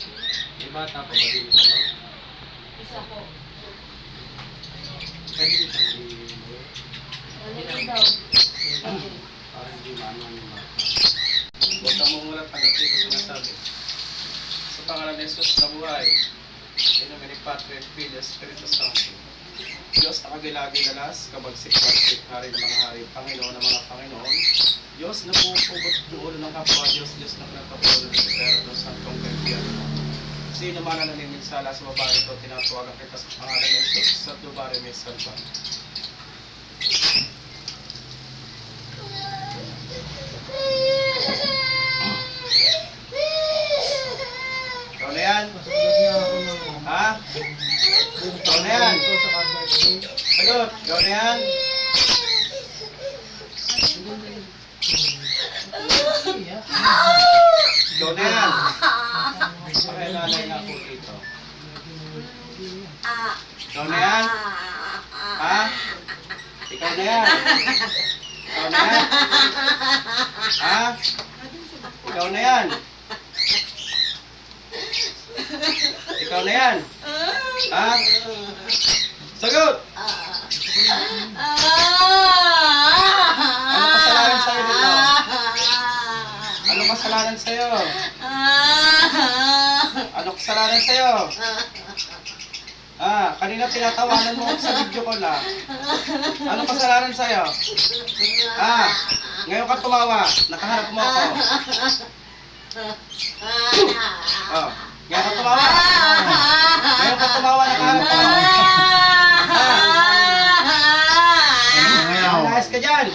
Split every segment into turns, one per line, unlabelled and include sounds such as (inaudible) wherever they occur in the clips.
May bata pa ba din ito?
Isa po.
Pwede isang hindi mo.
Malaki daw.
Parang hindi maano yung bata. Ka mong walang tanggap dito sinasabi. Sa pangalan ng Jesus na buhay, in nomine Patri et Filii et Spiritus Sancti. Diyos na kagilagi nalas, kabagsik-bagsik, hari ng mga hari, Panginoon ng mga Panginoon, Diyos na pupubot ng ulo ng kapwa, Diyos, Diyos na pinagpapulo ng Espero ng Santong Kaibigan. Sino man ang nanininsala sa babae ito, tinatawagan kita sa pangalan ng Jesus sa lubari may salva. Ikaw na yan? Ha? Ikaw na yan? Sagot, ikaw na yan? Yan? Pakailanay na ako dito. Yan? Ha? Ikaw na yan? Ikaw na yan? Ha? Ikaw na yan? Ikaw na yan? Ha? Sagot! Ano kasalanan sa'yo dito? Ano kasalanan sa'yo? (laughs) Ano kasalanan sa'yo? Ah, kanina tinatawanan mo ako sa video ko na. Ano kasalanan sa'yo? Ah, ngayon ka tumawa. Nakaharap mo ako. Oh, ngayon ka tumawa. Ngayon ka tumawa, nakaharap mo ako. Nanayas ka dyan.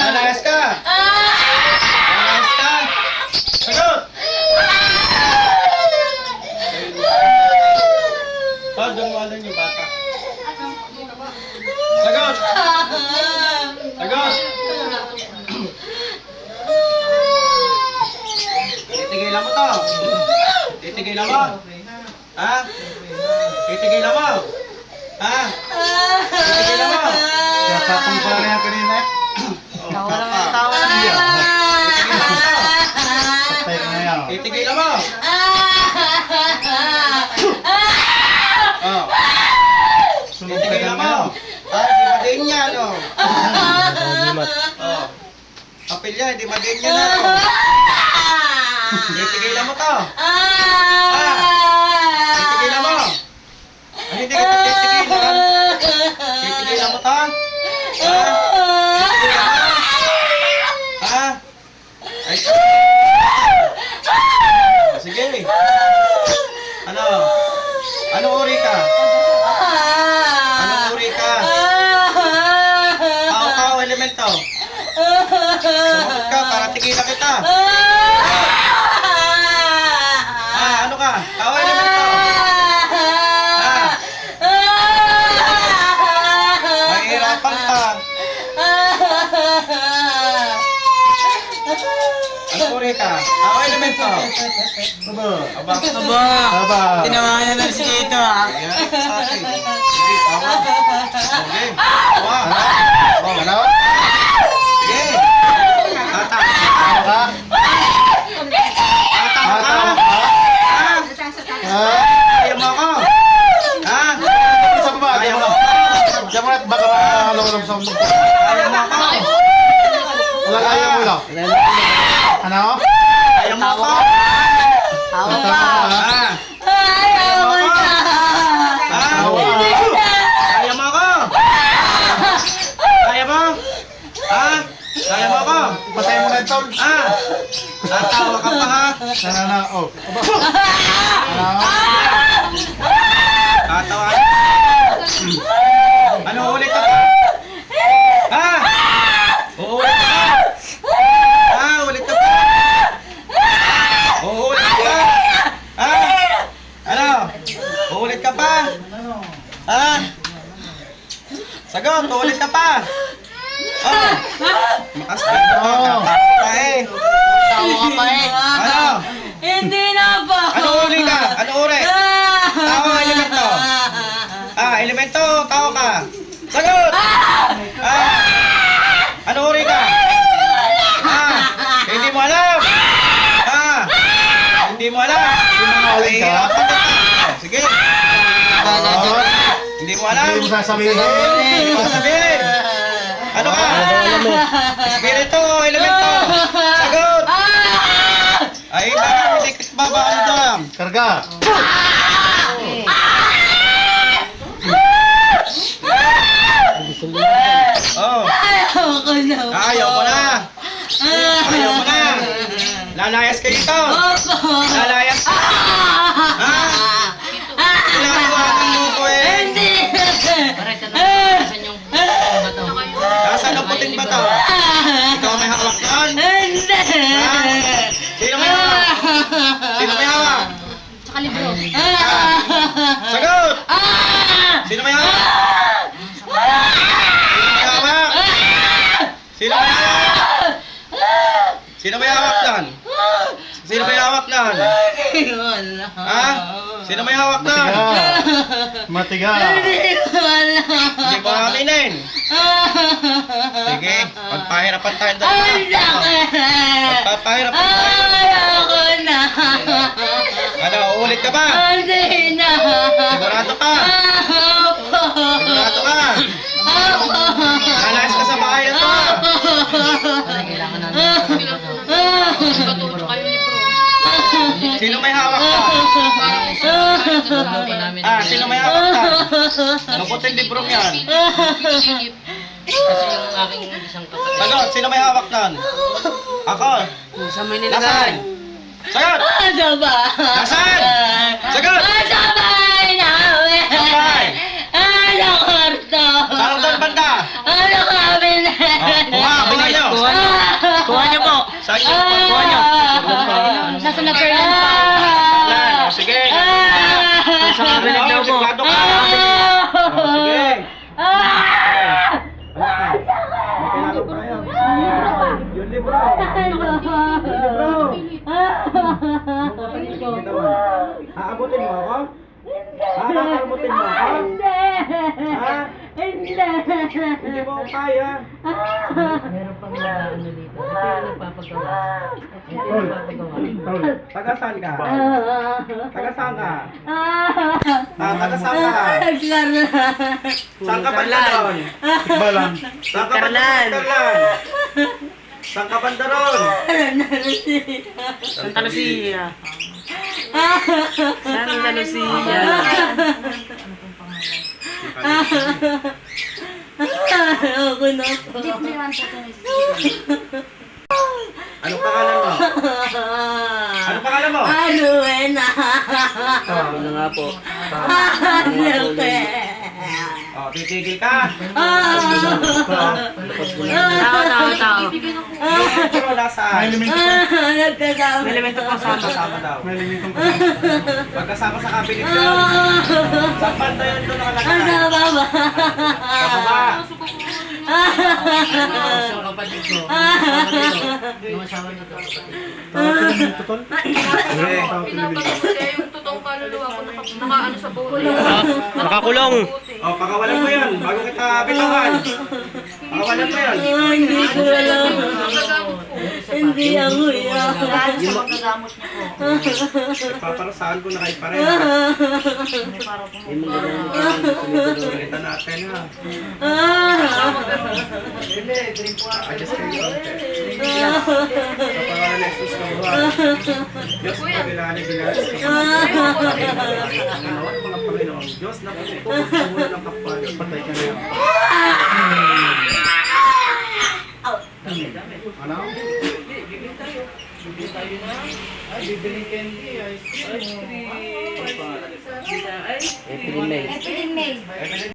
Nanayas (laughs) ka. Nanayas ka. Sagot! Oh, dumwalan yung bata. Sagot! Sagot! Titigilan mo to. Titigilan mo. Ha? Titigilan mo. Ha? Titigilan mo.
Kaya tapang pa na yan kanina eh.
Tawa lang ang tawa lang.
Titigilan mo to.
Patay ka na yan.
Titigilan mo. Oh. Titigilan mo. Ay, di madin yan, oh. Oh. Kapilya, di madin yan, oh. (laughs) Titigilan mo to. Titigilan mo. Ay, hindi ka titigilan. Titigilan mo to. Ha? Titigilan mo. Ha? Ay, Oh, sige. Ano? Anong uri ka? Anong uri ka? Tao ka o elemento? Sumagot ka para tigilan kita. Ah, ano ka? Tao o elemento? Ah, mahirapan ka. Anong uri ka? Tao o elemento?
Aba.
Aba.
Aba,
Aba.
tinawanan na si ah.
Sa akin. Sige, tawa. Sige. Tawa. Oh,
Ano?
Sige. Tata.
Ano ka?
Tata
Ah,
ka.
tama ka?
Ha?
Ha?
Ayaw mo ako. Ha?
Sa baba,
Ayaw
diyan
mo
mo.
ako.
Diyan mo na, baka makalong sa mundo.
Ayaw mo ako.
Wala ayaw mo lang. Ano?
Ayaw mo ako.
Tawa
ka?
Ha? Ayaw mo ako. Ha?
Tawa.
Ayaw mo ako. Ayaw mo? Ha? Ayaw mo ako.
Patay mo na ito.
Ha? Tatawa ka pa ha?
Ano na? Oh.
Tatawa ka. Ano ulit ka pa? Ha? Uulit ka pa? Ha? Ulit ka pa? Uulit ka pa? Ha? Ano? Uulit ka pa? Ha? Sagot, uulit ka pa? Oh. Ka pa eh.
Tawa ka pa eh.
Ano?
Hindi na po.
Ano uri ka? Ano uri? Tao o elemento? Ah, elemento, tao ka. Sagot! Ah, ano uri ka? Ah, hindi mo alam. Ah, mo alam. Ay,
ka.
apat ka. Sige. Hindi mo alam.
Hindi mo sasabihin.
Hindi mo sasabihin. Ano ka? Espiritu, elemento. Sagot. Ay, bakit hindi ka baba? Ano dyan?
Karga.
Oh, ayaw mo na. Ayaw mo na. Lalayas ka dito.
Opo.
Lalayas ka. Ha? Tinatawagan mo ko eh.
Hindi.
Nasaan ang puting bato? Ikaw may hawak doon.
Hindi.
Sino may hawak? Sino may hawak? Sagot! Sino may hawak? Sino may hawak? Sino may hawak? Sino may hawak doon? Sino may hawak?
Wala.
Ha? Sino may hawak doon?
Matiga. Matiga.
Hindi ko
aminin. Sige, pagpahirapan tayo
sakit.
Pagpapahirapan tayo.
Ayoko na.
Ano, uulit ka ba?
Hindi na.
Sigurado ka?
Opo.
Sigurado ka?
Opo.
Lalayas ka sa bahay na to. ha? Sino may hawak ka? Ah, sino may hawak ka? Maputing librong yan. Sagot, sino may hawak nun? Ako.
Sa may
Nasaan? Sagot!
Ba?
Nasaan? Sagot!
Sa bahay namin.
Sa bahay?
Ano kwarto?
Saan doon banda?
Ano cabinet?
Oh, kuha, kuha nyo.
Kuha niyo po.
Saan nyo? Kuha nyo.
Nasa na Fernand pa.
Yan, o, sige.
Sa
cabinet daw po. Sigurado ka. O, sige. Ano ka? May kailangan tayo. Yung libro. Yung libro. Aabutin mo ako? Ha? Kakalamutin mo ako? Ha?
Hindi.
Hindi mo ako kaya.
Meron pang mga ano dito. Ito yung nagpapagawa. Ito yung nagpapagawa.
Tol.
Taga saan ka? Taga saan ka?
Ah,
Ah, taga saan ka? Saan ka banda doon?
Balan.
Saan ka banda doon? Saan ka banda doon?
Santa Lucia. Santa Lucia. (laughs) Ako na po.
Anong pangalan mo? Anong pangalan mo?
Ano eh na?
Ano nga po?
Ano eh?
Oh, titigil ka.
Ah! Tao, tao, tao.
Yung libro
May elemento pa.
Ah, nagkasama.
Elemento pa sama. Kasama daw.
May elemento pa.
Pagkasama sa kabinet yun.
Ah!
Saan banda yun doon
Ang
nakalagay?
baba.
Sa baba.
Ah!
naka, nakaano sa buhay.
Nakakulong.
Oh, pakawalan mo yan. Bago kita bitawan. Pakawalan mo yan.
Ah, Hindi ko alam.
Ko.
Hindi ako yan.
Paparasaan ko na kayo pa rin. Kita natin ha. Adjust kayo konti. Sa pangalan ng Jesus na buhay. Diyos na bilali bilali sa Panginoon. Ginawa ng mga Panginoon. Diyos na sa mula ng kapal. Patay ka na yan. Ano? Ay, bibiling candy. Ice cream. Ice cream.
April May.
Evelyn,